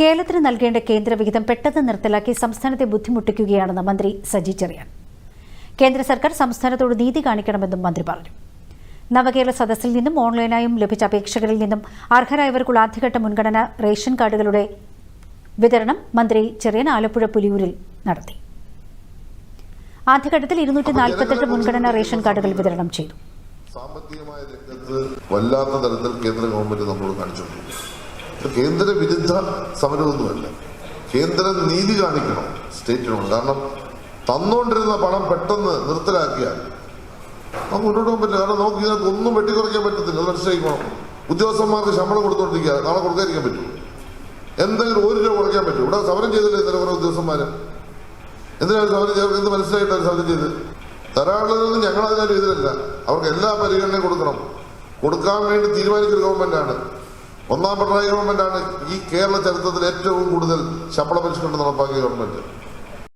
കേരളത്തിന് നൽകേണ്ട കേന്ദ്രവിഹിതം പെട്ടെന്ന് നിർത്തലാക്കി സംസ്ഥാനത്തെ ബുദ്ധിമുട്ടിക്കുകയാണെന്ന് മന്ത്രി സജി ചെറിയാൻ. കേന്ദ്ര സർക്കാർ സംസ്ഥാനത്തോട് നീതി കാണിക്കണമെന്നും മന്ത്രി പറഞ്ഞു. നവകേരള സദസ്സിൽ നിന്നും ഓൺലൈനായും ലഭിച്ച അപേക്ഷകരിൽ നിന്നും അർഹരായവർക്കുള്ള ആദ്യഘട്ട മുൻഗണന റേഷൻ കാർഡുകളുടെ വിതരണം മന്ത്രി ചെറിയൻ ആലപ്പുഴ പുലിയൂരിൽ നടത്തി. ആദ്യഘട്ടത്തിൽ ഇരുന്നൂറ്റി നാൽപ്പത്തെട്ട് മുൻഗണന റേഷൻ കാർഡുകൾ വിതരണം ചെയ്തു. സാമ്പത്തികമായ രംഗത്ത് വല്ലാത്ത തരത്തിൽ കേന്ദ്ര ഗവൺമെന്റ് നമ്മളോട് കാണിച്ചുകൊണ്ടിരിക്കുന്നു ഇത് കേന്ദ്ര വിരുദ്ധ സമരമൊന്നുമല്ല. കേന്ദ്രം നീതി കാണിക്കണം സ്റ്റേറ്റിനോട്. കാരണം തന്നുകൊണ്ടിരുന്ന പണം പെട്ടെന്ന് നിർത്തലാക്കിയാൽ നമുക്ക് മുന്നോട്ട് പോകാൻ പറ്റില്ല. കാരണം നമുക്ക് ഇതിനകത്ത് ഒന്നും വെട്ടിക്കുറയ്ക്കാൻ പറ്റത്തില്ല. അത് മനസ്സിലാക്കണം ഉദ്യോഗസ്ഥന്മാർക്ക് ശമ്പളം കൊടുത്തോണ്ടിരിക്കുക. നാളെ കൊടുക്കാതിരിക്കാൻ പറ്റും എന്തെങ്കിലും ഒരു രൂപ കുറയ്ക്കാൻ പറ്റും ഇവിടെ സമരം ചെയ്തില്ലേ ഇന്നലെ കുറെ ഉദ്യോഗസ്ഥന്മാർ എന്തിനാണ് സമരം ചെയ്ത് എന്ത് മനസ്സിലായിട്ടാണ് സമരം ചെയ്ത് ധാരാളം ഞങ്ങൾ അതിനൊരു ഇതിലല്ല. അവർക്ക് എല്ലാ പരിഗണനയും കൊടുക്കണം. കൊടുക്കാൻ വേണ്ടി തീരുമാനിച്ചൊരു ഗവൺമെന്റാണ് ഒന്നാം പിണറായി ഗവൺമെന്റാണ് ഈ കേരള ചരിത്രത്തിൽ ഏറ്റവും കൂടുതൽ ശമ്പള പരിഷ്കരണം നടപ്പാക്കിയ ഗവൺമെന്റ്.